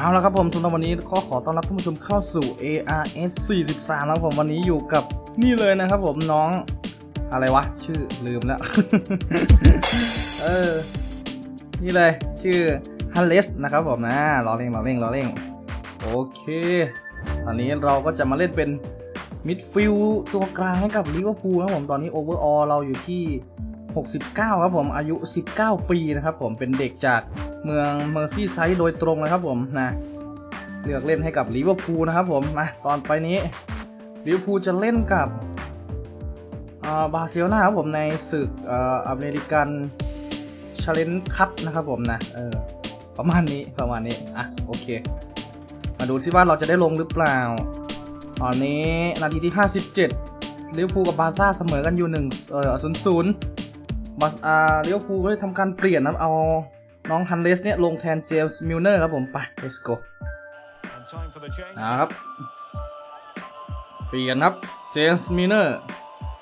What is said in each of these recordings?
เอาละครับผมสำหรับวันนี้ขอขอต้อนรับท่านผู้ชมเข้าสู่ ARS 43แล้วผมวันนี้อยู่กับนี่เลยนะครับผมน้องอะไรวะ ชื่อลืมแล้ว เออ นี่เลย ชื่อฮันเลสนะครับผมนะรอเร่งรอเร่งรอเร่งโอเค ตอนนี้เราก็จะมาเล่นเป็นมิดฟิลตัวกลางให้กับลิเวอร์พูลนะครับผมตอนนี้โอเวอร์ออเราอยู่ที่ 69 ครับผมอายุ 19 ปีนะครับผมเป็นเด็กจาก เมืองเมอร์ซี่ไซด์โดยตรงเลยครับผมนะเลือกเล่นให้กับลิเวอร์พูลนะครับผมมาตอนไปนี้ลิเวอร์พูลจะเล่นกับบาร์เซโลนาครับผมในศึกออเมริกันชาเลนจ์คัพนะครับผมนะเออประมาณนี้ประมาณนี้อะโอเค มาดูที่ว่าเราจะได้ลงหรือเปล่า ตอนนี้นาทีที่ 57ลิเวอร์พูลกับบาร์ซ่าเสมอกันอยู่1เอ่อ0 0บัสอาเลี้ยวภูลก็ได้ทำการเปลี่ยนนะเอา น้องฮันเลสเนี่ยลงแทนเจมส์มิลเนอร์ครับผมไป let's go นะครับเปลี่ยนครับเจมส์มิลเนอร์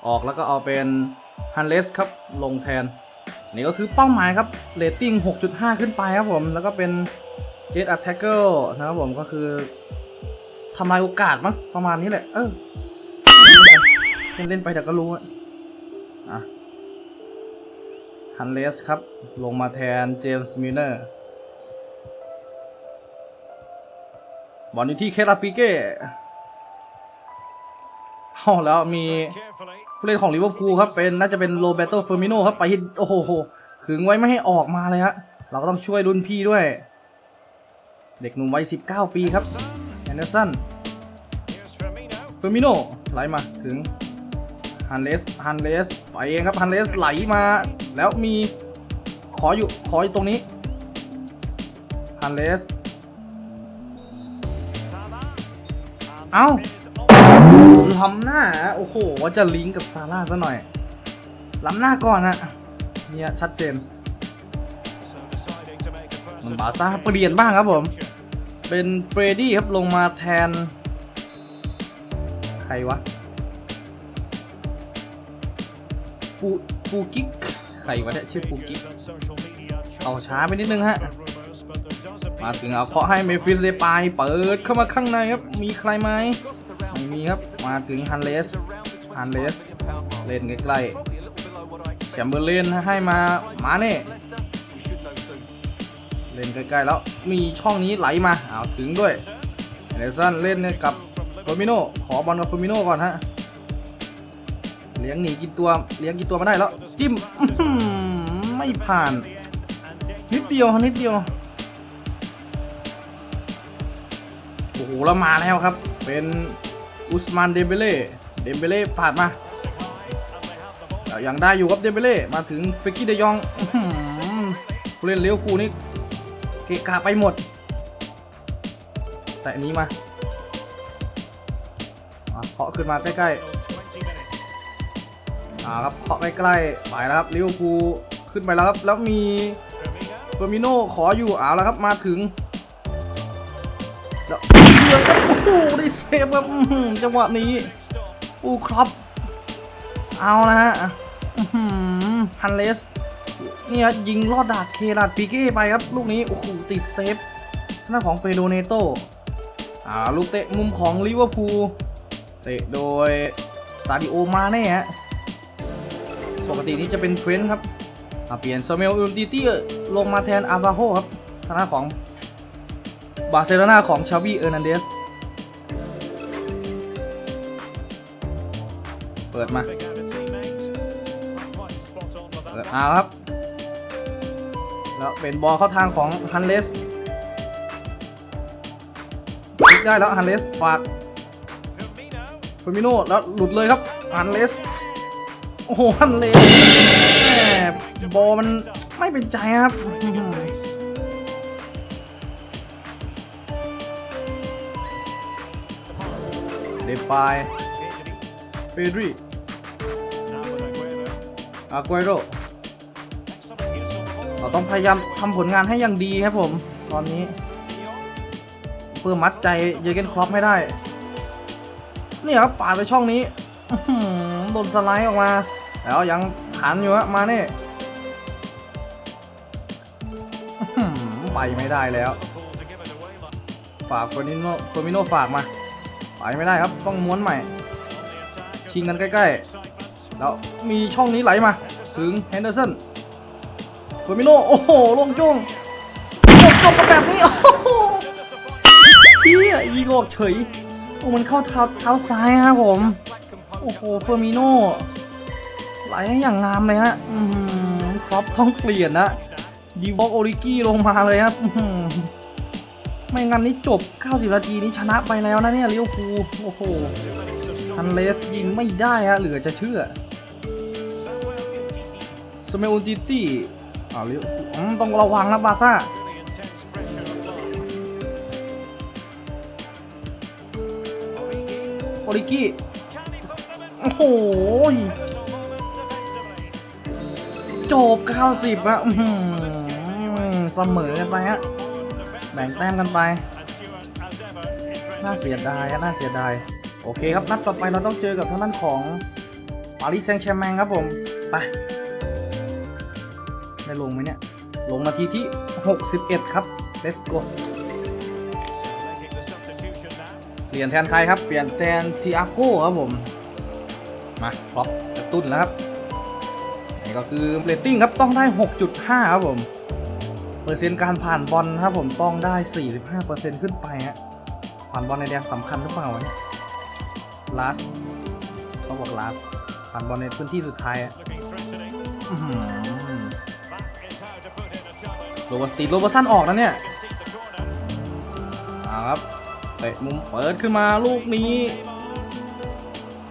ออกแล้วก็เอาเป็นฮันเลสครับลงแทน นี่ก็คือเป้าหมายครับเรตติ้ง 6.5 ขึ้นไปครับผม แล้วก็เป็น Get Attacker นะครับผมก็คือทำลายโอกาสมั้งประมาณนี้แหละ เออเล่นไปเดี๋ยวก็รู้อะอะ ฮันเลสครับ ลงมาแทนเจมส์มิลเนอร์ บอลอยู่ที่เคลาปิเก้เอาแล้วมีผู้เล่นของลิเวอร์พูลครับเป็นน่าจะเป็นโรเบโตเฟอร์มิโนครับไปโอ้โหขึงไว้ไม่ให้ออกมาเลยฮะเราก็ต้องช่วยรุ่นพี่ด้วย เด็กหนุ่มวัย 19 ปีครับแอนเดอร์สันเฟอร์มิโนไหลมาถึง ฮันเลสฮันเลสไปเองครับฮันเลสไหลมาแล้วมีขออยู่ขออยู่ตรงนี้ฮันเลสเอ้าล้ำหน้า โอ้โห ว่าจะลิงก์กับซาร่าซะหน่อย ล้ำหน้าก่อนอะเนี่ยชัดเจน มันบาซ่าเปลี่ยนบ้างครับผม เป็นเบรดี้ครับลงมาแทน ใครวะ ปูปูกิกใครวะเนี่ยชื่อปูกิกเอาช้าไปนิดนึงฮะ มาถึงเอาเคาะให้เมฟิสเดปายเปิดเข้ามาข้างในครับ มีใครไหมไม่มีครับ มาถึงฮันเลสฮันเลสเล่นใกล้ๆแชมเบอร์เลนให้มา มาเน่เล่นใกล้ๆแล้วมีช่องนี้ไหลมาเอาถึงด้วยเอเดสันเล่นกับเฟอร์มิโนขอบอลกับเฟอร์มิโนก่อนฮะ เลี้ยงหนีกินตัวเลี้ยงกินตัวมาได้แล้ว จิ้มไม่ผ่าน นิดเดียวนิดเดียวโอ้โหแล้วมาแล้วครับ เป็นอุสมานเดมเบเล่เดมเบเล่ผ่านมาแล้วยังได้อยู่ครับเดมเบเล่มาถึงเฟกกี้เดยองผู้เล่นเลี้ยวคูลนี่เกะกะไปหมด แต่อันนี้มาเคาะขึ้นมาใกล้ๆ อ่าครับเคาะใกล้ๆไปแล้วครับลิเวอร์พูลขึ้นไปแล้วครับแล้วมีเฟอร์มิโนขออยู่เอาแล้วครับมาถึงแล้วเลือครับโอ้โหได้เซฟครับจังหวะนี้อู้ครับ เอานะฮะฮันเลสเนี่ยยิงลอดดากเคลาดปีเก้ไปครับ ลูกนี้โอ้โหติดเซฟหน้าของเปโดเนโตอ่าลูกเตะมุมของลิเวอร์พูลเตะโดยซาดิโอมาเน่ฮะ ปกตินี่จะเป็นเทรนด์ครับเปลี่ยนซเมลอูมติตี้ลงมาแทนอาบาโฮครับทางด้านของบาร์เซโลนาของชาวีเออร์นันเดส เปิดมาเปิดเอาครับ แล้วเป็นบอลเข้าทางของฮันเลสพลิกได้แล้วฮันเลสฝากเฟอร์มิโนแล้วหลุดเลยครับฮันเลส โอ้โหฮันเลสแหมบอลมันไม่เป็นใจครับเดปายเปดรีอากุเอโรเราต้องพยายามทำผลงานให้อย่างดีครับผม ตอนนี้ เพื่อมัดใจเยอร์เกนครอปไม่ได้ นี่ครับปาดไปช่องนี้โดนสไลด์ออกมา แล้วยังทันอยู่ฮะมาเน่ไปไม่ได้แล้วฝากเฟอร์นิโนเฟอร์มิโนฝากมาไปไม่ได้ครับต้องม้วนใหม่ ชิงกันใกล้ๆ แล้วมีช่องนี้ไหลมา ถึงแฮนเดอร์สันเฟอร์มิโนโอ้โหลงจ้งลงจ้งกันแบบนี้โอ้โหเฮียยิงออกเฉยโอ้มันเข้าเท้าเท้าซ้ายครับผม โอ้โหเฟอร์มิโน ไหลอย่างงามเลยฮะอืมครอปต้องเปลี่ยนนะดีบ็อกโอริกี้ลงมาเลยครับอื้อหือไม่งั้นนี่จบ 90 นาทีนี้ชนะไปแล้วนะเนี่ยลิเวอร์พูลโอ้โหฮันเลสยิงไม่ได้ฮะเหลือจะเชื่อสเมลติตี้อ่าวลิเวอร์พูลอืมต้องระวังนะบาร์ซ่าโอริกี้ โอ้โห จบ 90อะอื้อหือเสมอกันไปฮะ แบ่งแต้มกันไป น่าเสียดายอะน่าเสียดาย โอเคครับ นัดต่อไปเราต้องเจอกับทางด้านของปารีสแซงต์แชร์แมงครับผม ไป ได้ลงไหมเนี่ย ลงนาทีที่ 61 ครับ let's go เปลี่ยนแทนใครครับ เปลี่ยนแทนทีอาโก้ครับผม มาครอปกระตุ้นแล้วครับ นี่ก็คือเรตติ้งครับต้องได้ 6.5 ครับผม เปอร์เซ็นต์การผ่านบอลครับผมต้องได้ 45%ขึ้นไปฮะผ่านบอลในแดนสำคัญหรือเปล่าเนี่ย last เขาบอก last ผ่านบอลในพื้นที่สุดท้ายอะโรบัสตีโรบัสสันออกนะเนี่ยเอาครับเตะมุมเปิดขึ้นมาลูกนี้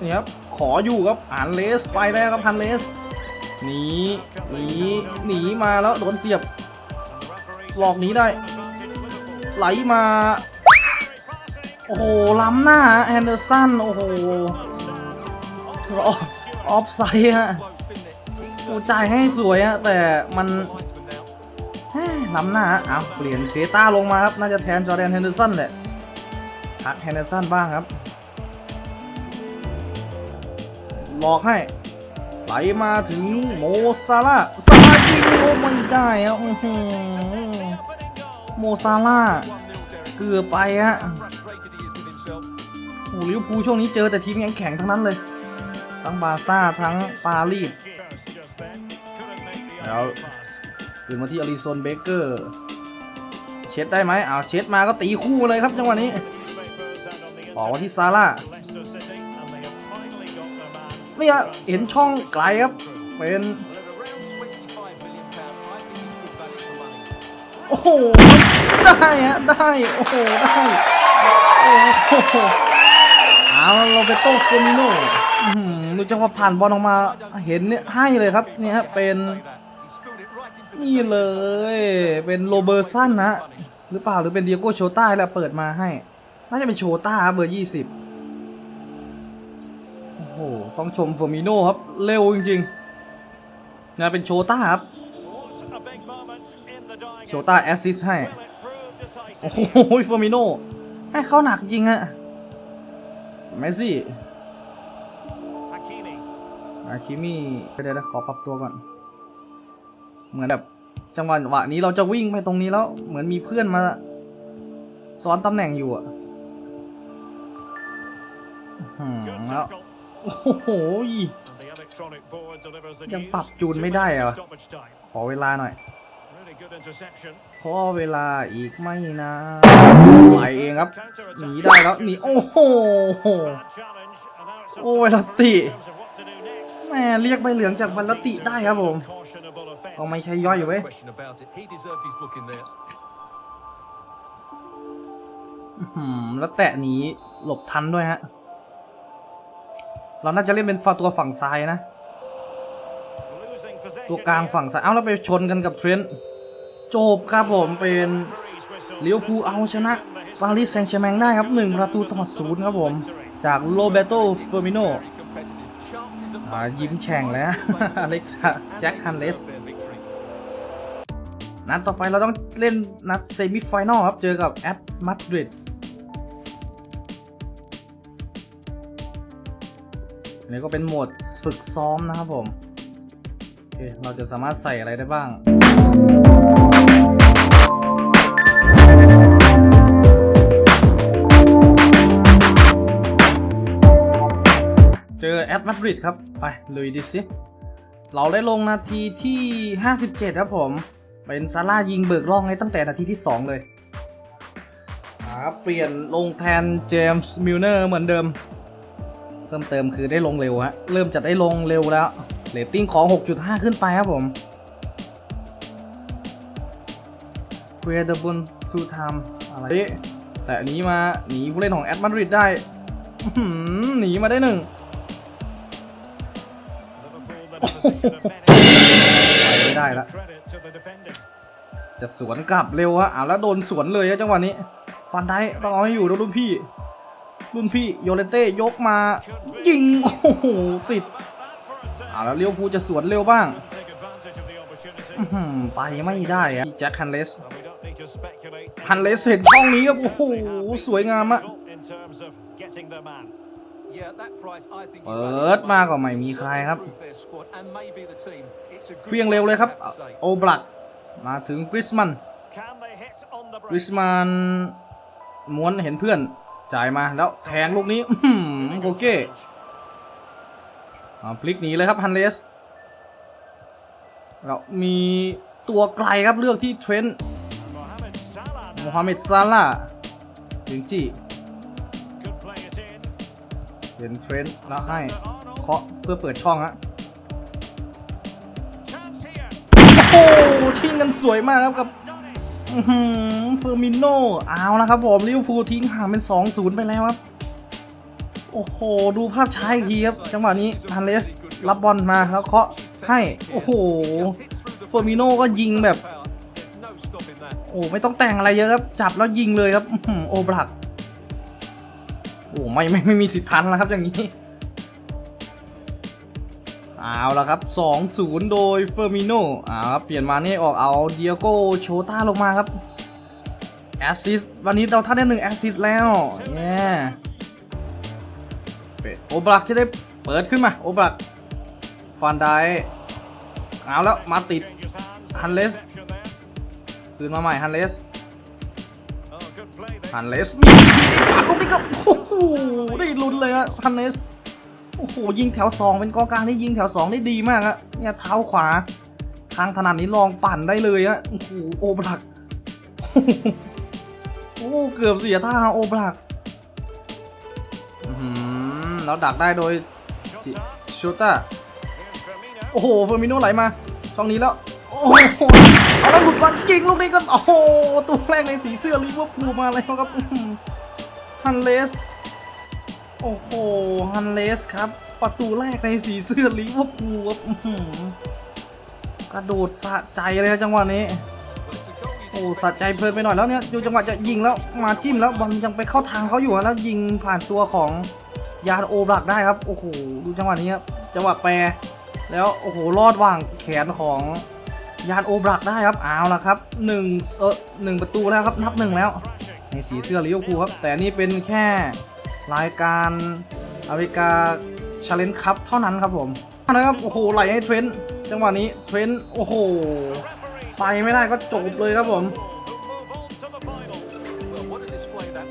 นี่ครับขออยู่ครับอันเลสไปแล้วครับฮันเลส หนีหนีหนีมาแล้วโดนเสียบ หลอกหนีได้ ไหลมา โอ้โห ล้ำหน้าแอนเดอร์สัน โอ้โหออฟไซด์ฮะโอ้จ่ายให้สวยฮะ แต่มันล้ำหน้าเอาเปลี่ยนเคต้าลงมาครับ น่าจะแทนจอร์แดนแฮนเดอร์สันแหละพักแฮนเดอร์สันบ้างครับ หลอกให้ ไหลมาถึงโมซาร่าซาร่ายิงโอไม่ได้อะโมซาร่าเกือบไปฮะโอ้ลิวพูช่วงนี้เจอแต่ทีมแข็งๆทั้งนั้นเลย ทั้งบาซ่าทั้งปารีสแล้วขึ้นมาที่อลิซอนเบเกอร์ เช็ดได้ไหมอ้าวเช็ดมาก็ตีคู่เลยครับจังหวะนี้ต่อมาที่ซาร่า เนี่ยเห็นช่องไกลครับ เป็น โอ้โห ได้ฮะ ได้ โอ้โห ได้ โอ้โหเอาเราไปโต้ฟอร์มิโน่อือดูจังหวะผ่านบอลออกมา เห็นเนี่ยให้เลยครับ เนี่ยฮะ เป็น นี่เลย เป็นโรเบอร์สันนะ หรือเปล่า หรือเป็นเดียโก้โชต้าแหละเปิดมาให้ น่าจะเป็นโชต้าเบอร์ยี่สิบ โอ้โหต้องชมเฟอร์มิโน่ครับ เร็วจริงๆนะเป็นโชต้าครับ โชต้าแอสซิสให้ โอ้โหเฟอร์มิโน่ให้เข้าหนักจริงอะเมสซี่อาคิมี่เดี๋ยวขอปรับตัวก่อน เหมือนแบบจังหวะวะนี้เราจะวิ่งไปตรงนี้แล้ว เหมือนมีเพื่อนมาซ้อนตำแหน่งอยู่อะแล้ว โอ้โห ยังปรับจูนไม่ได้เหรอ ขอเวลาหน่อย ขอเวลาอีกไม่นานไปเองครับ หนีได้แล้ว หนี โอ้โห โอ้ยลตติแม่เรียกใบเหลืองจากบัลลตติได้ครับผมต้องไม่ใช่ย่อยเว้ย question about it. He deserved his booking there. อืมแล้วแตะหนีหลบทันด้วยฮะ เราน่าจะเล่นเป็นฟาตัวฝั่งซ้ายนะ ตัวกลางฝั่งซ้าย เอ้าแล้วไปชนกันกับเทรนต์จบครับผมเป็นเลิเวพูเอาชนะปารีสแซงต์แชร์แมงได้ครับหนึ่งประตูต่อศูนย์ครับผม จากโรเบโตเฟอร์มิโน Very competitive. Chances of อ่ายิ้มแฉ่งเลยฮะอเล็กซ่าแจ็คฮันเลสนัดต่อไปเราต้องเล่นนัดเซมิไฟแนลครับ เจอกับแอตมาดริด นี่ก็เป็นโหมดฝึกซ้อมนะครับผมเราจะสามารถใส่อะไรได้บ้างเจอแอดมาดริดครับ ไปลุยดิสิ เราได้ลงนาทีที่ 57 ครับผม เป็นซาร่ายิงเบิกล่องให้ตั้งแต่นาทีที่ 2 เลยครับเปลี่ยนลงแทนเจมส์มิลเนอร์เหมือนเดิม เพิ่มเติมคือได้ลงเร็วฮะเริ่มจะได้ลงเร็วแล้วเรตติ้งของ 6.5 ขึ้นไปครับผม c r e a t a b l e to time อะไรแต่อันนี้มาหนีผู้เล่นของแอตมาดริดได้หนีมาได้หนึ่งไปไม่ได้ละจะสวนกลับเร็วฮะอะแล้วโดนสวนเลยอะจังหวะนี้ ฟันได้ต้องเอาให้อยู่นะรุ่นพี่ รุ่นพี่โยเลนเต้ยกมา ยิง โอ้โห ติดอะแล้วเลี้ยวภูจะสวนเร็วบ้างไปไม่ได้อะแจ็คฮันเลสฮันเลสเห็นช่องนี้ครับ โอ้โห สวยงามอะเปิ value ดมาก็ไม่มีใครครับ เฟียงเร็วเลยครับ โอบลัก มาถึงกริสมันกริสมันม้วนเห็นเพื่อน จ่ายมาแล้วแทงลูกนี้อื้อหือโคเอาพลิกหนีเลยครับฮันเลสแล้วมีตัวไกลครับเลือกที่เทรนต์โมฮัมเหม็ดซาลาถึงจีเห็นเทรนต์แล้วให้เคาะเพื่อเปิดช่องฮะโอ้โหชิงกันสวยมากครับกับ เฟอร์มิโนเอาละครับผมลิเวอร์พูลทิ้งห่างเป็น 2-0 ไปแล้วครับ โอ้โห ดูภาพช้าอีกทีครับ จังหวะนี้ฮันเลสรับบอลมาแล้วเคาะให้ โอ้โห เฟอร์มิโนก็ยิงแบบ โอ้ไม่ต้องแต่งอะไรเยอะครับ จับแล้วยิงเลยครับอื้อหือโอบลักโอ้ไม่ไม่ไม่มีสิทธิ์ทันแล้วครับอย่างนี้ เอาละครับ 2-0 โดยเฟอร์มิโนเอาครับเปลี่ยนมานี่ออกเอาเดียโกโชต้าลงมาครับแอสซิสวันนี้เราท่านได้หนึ่งแอสซิสแล้วเนี่ยโอบลักจะได้เปิดขึ้นมา โอบลักฟันได้เอาแล้วมาติดฮันเลสคืนมาใหม่ฮันเลสฮันเลสมีที่ได้ปัดลูกนี้ก็โอ้โหได้ลุ้นเลยอะฮันเลส โอ้โหยิงแถว 2 เป็นกองกลางที่ยิงแถว 2 ได้ดีมากอะเนี่ยเท้าขวา ทางถนัดนี้ลองปั่นได้เลยอะโอ้โหโอบลักโอ้เกือบเสียท่าโอบลักอื้อหือแล้วดักได้โดยชูต้าโอ้โหเฟอร์มิโนไหลมาช่องนี้แล้วโอ้โหเอาแล้วหลุดมาจริงลูกนี้ก็โอ้โหตัวแรกในสีเสื้อลิเวอร์พูลมาแล้วครับฮันเลส โอ้โห ฮันเลสครับ ประตูแรกในสีเสื้อลิเวอร์พูลครับกระโดดสะใจเลยครับจังหวะนี้ โอ้สะใจเพลินไปหน่อยแล้วเนี่ยดูจังหวะจะยิงแล้วมาจิ้มแล้วบอลยังไปเข้าทางเขาอยู่แล้วยิงผ่านตัวของยานโอบลักได้ครับ โอ้โห ดูจังหวะนี้ครับ จังหวะแปร แล้วโอ้โห รอดว่างแขนของยานโอบลักได้ครับ เอาละครับหนึ่งเออหนึ่งประตูแล้วครับ นับหนึ่งแล้ว ในสีเสื้อลิเวอร์พูลครับ แต่นี่เป็นแค่ รายการอเมริกาชาเลนจ์คัพเท่านั้นครับผมนะครับโอ้โหไหลให้เทรนต์จังหวะนี้เทรนต์โอ้โหไปไม่ได้ก็จบเลยครับผม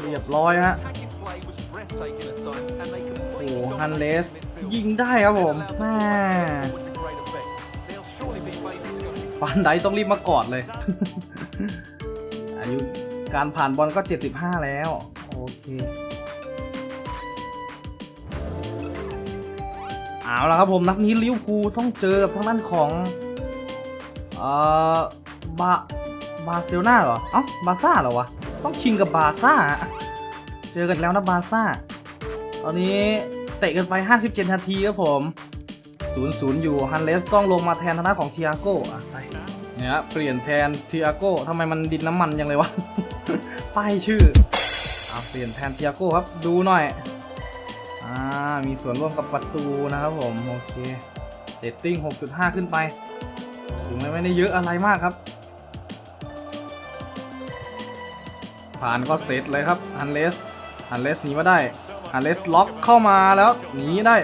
เรียบร้อยฮะโอ้โหฮันเลสยิงได้ครับผมแม่ปันไดต้องรีบมากอดเลย อายุการผ่านบอลก็ 75 แล้ว โอเค เอาละครับผมนัดนี้ลิเวอร์พูลต้องเจอกับทางด้านของเอ่อบาบาเซลนาเหรอ เอ้าบาซ่าเหรอวะ ต้องชิงกับบาซ่า เจอกันแล้วนะบาซ่า ตอนนี้เตะกันไป 57 นาทีครับผม0-0 อยู่ฮันเลสต้องลงมาแทนทางด้านของเทียโก้อะไปเนี่ยเปลี่ยนแทนเทียโก้ทำไมมันดินน้ำมันยังเลยวะ ป้ายชื่อเอาเปลี่ยนแทนเทียโก้ครับดูหน่อย อ่ามีส่วนร่วมกับประตูนะครับผม โอเคเรตติ้ง 6.5 ขึ้นไปถึงแม้ไม่ได้เยอะอะไรมากครับ ผ่านก็เสร็จเลยครับฮันเลสฮันเลสหนีมาได้ฮันเลสล็อกเข้ามาแล้วหนีได้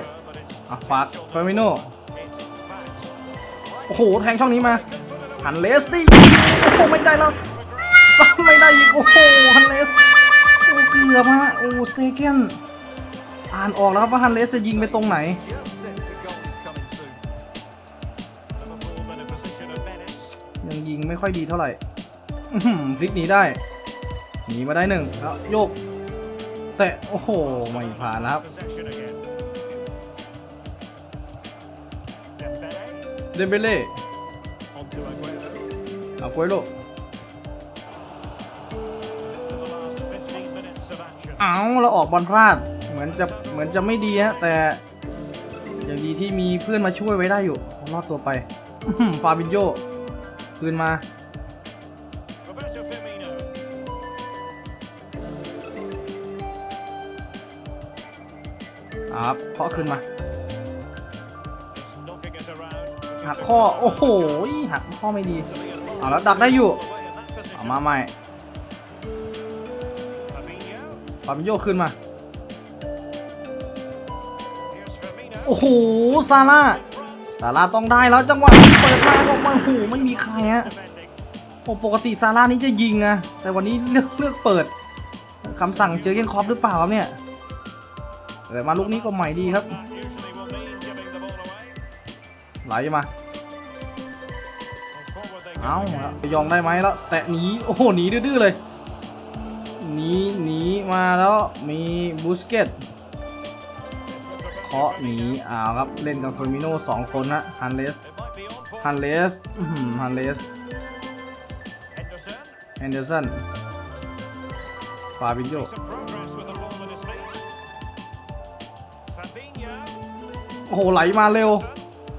อะฝากเฟอร์มิโนโอ้โห แทงช่องนี้มาฮันเลสดิโอ้โห ไม่ได้แล้วซ้ำไม่ได้อีก โอ้โหฮันเลสโอ้เกือบฮะโอ้สเตเกนานออกแล้วครับว่าฮันเลสจะยิงไปตรงไหน ยังยิงไม่ค่อยดีเท่าไหร่พลิกหนีได้หนีมาได้หนึ่งแล้วโยก แต่โอ้โห ไม่ผ่านครับเดเบเล่อากุยโลเอาเราออกบอลพลาด เหมือนจะเหมือนจะไม่ดีฮะแต่ยังดีที่มีเพื่อนมาช่วยไว้ได้อยู่รอดตัวไปฟาบินโยคืนมาครับเคาะคืนมา หักข้อ โอ้โห หักข้อไม่ดี เอาแล้วดักได้อยู่ เอามาใหม่ฟาบินโยคืนมา โอ้โหซาร่าซาร่าต้องได้แล้วจังหวะเปิดมาออกมาโอ้โหไม่มีใครฮะโอ้ปกติซาร่านี่จะยิงอะแต่วันนี้เลือกเลือกเปิดคำสั่งเจอเกนครอปหรือเปล่าครับเนี่ยเปิดมาลูกนี้ก็ใหม่ดีครับไหลมาเอ้า go again. ไปยองได้ไหมแล้ว แตะหนีโอ้โหหนีดื้อเลยหนีหนีมาแล้วมีบูสเกต เคาะหนีอ้าวครับ เล่นกับเฟอร์มิโน่สองคนนะฮันเลสฮันเลสฮันเลสแอนเดอร์สันฟาบินโยโอ้โห ไหลมาเร็ว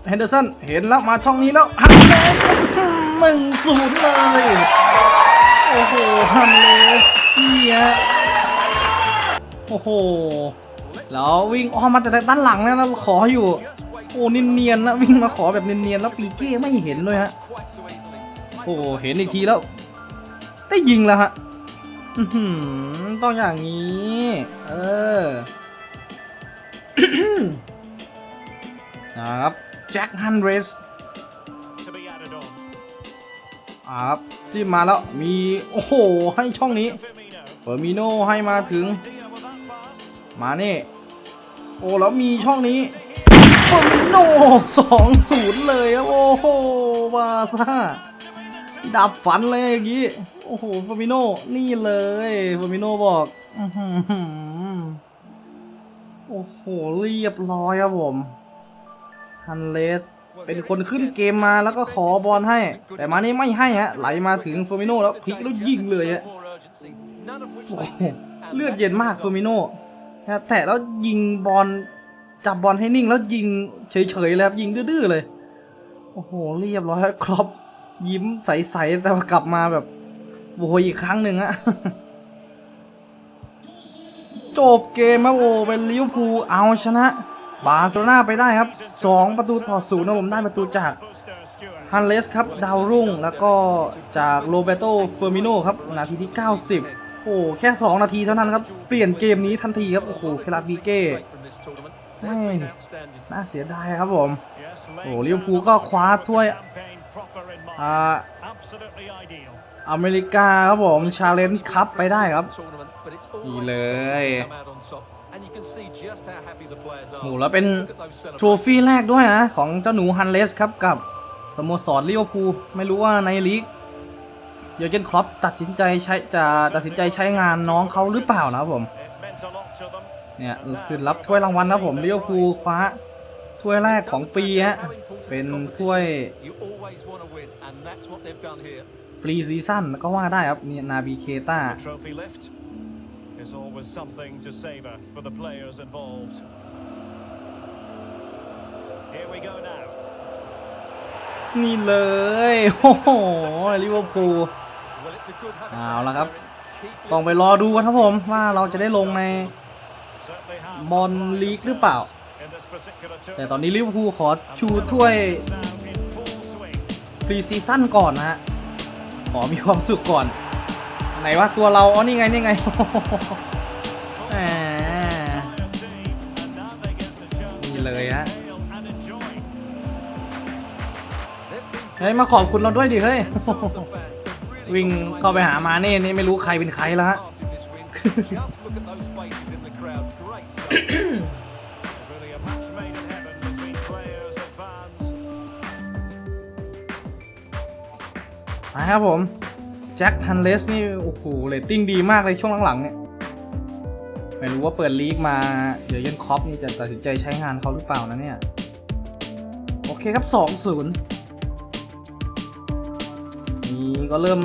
แฮนเดอร์สันเห็นแล้ว มาช่องนี้แล้วฮันเลสหนึ่งศูนย์เลย โอ้โหฮันเลสเนี่ฮะโอ้โห แล้ววิ่งอ้อมมาแต่ด้านหลังนะแล้วขออยู่ โอ้เนียนๆนะวิ่งมาขอแบบเนียนๆแล้วปีเก้ไม่เห็นเลยฮะ โอ้เห็นอีกทีแล้ว ได้ยิงแล้วฮะต้องอย่างนี้ เออนะครับแจ็คฮันเรสครับจิ้มมาแล้วมีโอ้โหให้ช่องนี้เฟอร์มิโนให้มาถึง มาเน่ โอ้แล้วมีช่องนี้ฟอร์มิโนสองศูนย์เลยครับโอ้โหบาซ่าดับฝันเลยอย่างงี้ โอ้โหฟอร์มิโนนี่เลยฟอร์มิโนบอกโอ้โหเรียบร้อยครับผมฮันเลสเป็นคนขึ้นเกมมาแล้วก็ขอบอลให้ แต่มานี่ไม่ให้ฮะไหลมาถึงฟอร์มิโนแล้วพลิกแล้วยิงเลยฮะเลือดเย็นมากฟอร์มิโน่ นะแตะแล้วยิงบอลจับบอลให้นิ่งแล้วยิงเฉยๆเลยครับยิงดื้อๆเลย โอ้โหเรียบร้อยครับครอปยิ้มใสๆแต่ว่ากลับมาแบบโวยอีกครั้งหนึ่งอะจบเกมครับโอ้เป็นลิเวอร์พูลเอาชนะ บาร์เซโลนาไปได้ครับ 2 ประตูต่อศูนย์นะผมได้ประตูจากฮันเลสครับ ดาวรุ่ง แล้วก็จากโรเบโตเฟอร์มิโนครับ นาทีที่ 90 โอ้แค่ 2 นาทีเท่านั้นครับ เปลี่ยนเกมนี้ทันทีครับ โอ้โหเคลาบีเก้เฮ้ยน่าเสียดายครับผม โอ้ลิเวอร์พูลก็คว้าถ้วยอ่าอเมริกาครับผมชาเลนจ์คัพไปได้ครับนี่เลยโอ้แล้วเป็นโทรฟี่แรกด้วยนะ ของเจ้าหนูฮันเลสครับกับสโมสรลิเวอร์พูลไม่รู้ว่าในลีก เยอร์เกนครอปตัดสินใจใช้จะตัดสินใจใช้งานน้องเขาหรือเปล่านะครับผม It meant a lot to them. เนี่ยคือรับถ้วยรางวัลนะครับผมลิเวอร์พูลคว้าถ้วยแรกของปีฮะเป็นถ้วยปรีซีซั่นก็ว่าได้ครับเนี่ยนาบีเคต้า The trophy lift is always something to savour for the players involved. Here we go now. นี่เลย โอ้โหลิเวอร์พูล เอาละครับ ต้องไปรอดูกันครับผมว่าเราจะได้ลงในบอลลีกหรือเปล่า แต่ตอนนี้ลิเวอร์พูลขอชูถ้วยพรีซีซั่นก่อนนะฮะ ขอมีความสุขก่อน ไหนว่าตัวเราอ๋อนี่ไง นี่ไงนี่เลยฮะเฮ้ยมาขอบคุณเราด้วยดิเฮ้ย วิ่งเข้าไปหามาเน่นี่ไม่รู้ใครเป็นใครแล้วฮะ Really a match made in heaven between players and fans. นะครับผม แจ็คฮันเลสนี่ โอ้โหเรตติ้งดีมากเลยช่วงหลังๆเนี่ย ไม่รู้ว่าเปิดลีกมา เดี๋ยวเยนคอปนี่จะตัดสินใจใช้งานเขาหรือเปล่านะเนี่ย โอเคครับ 2-0 นี่ก็เริ่ม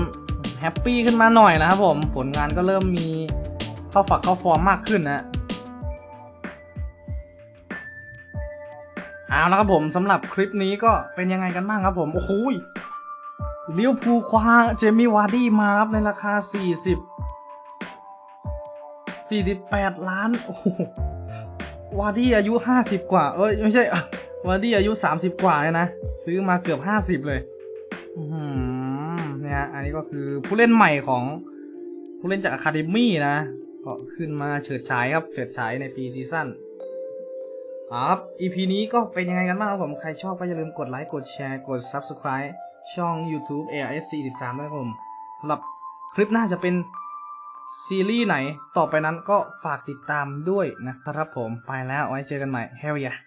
แฮปปี้ขึ้นมาหน่อยนะครับผมผลงานก็เริ่มมีเข้าฝักเข้าฟอร์มมากขึ้นนะเอาละครับผมสำหรับคลิปนี้ก็เป็นยังไงกันบ้างครับผมโอ้โหยเลี้ยวภูคว้าเจมี่วาร์ดี้มาครับในราคา 40 48 ล้านโอ้โหวาร์ดี้อายุ 50 กว่า เอ้ยไม่ใช่วาร์ดี้อายุ 30 กว่าเลยนะ ซื้อมาเกือบ 50 เลย อือหือเนี่ยฮะ อันนี้ก็คือผู้เล่นใหม่ของผู้เล่นจากอะคาเดมี่นะ ก็ขึ้นมาเฉิดฉายครับ เฉิดฉายในปีซีซั่นครับ EP นี้ก็เป็นยังไงกันบ้างครับผม ใครชอบก็อย่าลืมกดไลค์ กดแชร์ กด Subscribe ช่อง YouTube ARS 43ด้วยครับผมสำหรับคลิปหน้าจะเป็นซีรีส์ไหน ต่อไปนั้นก็ฝากติดตามด้วยนะครับผม ไปแล้วไว้เจอกันใหม่ Hell yeah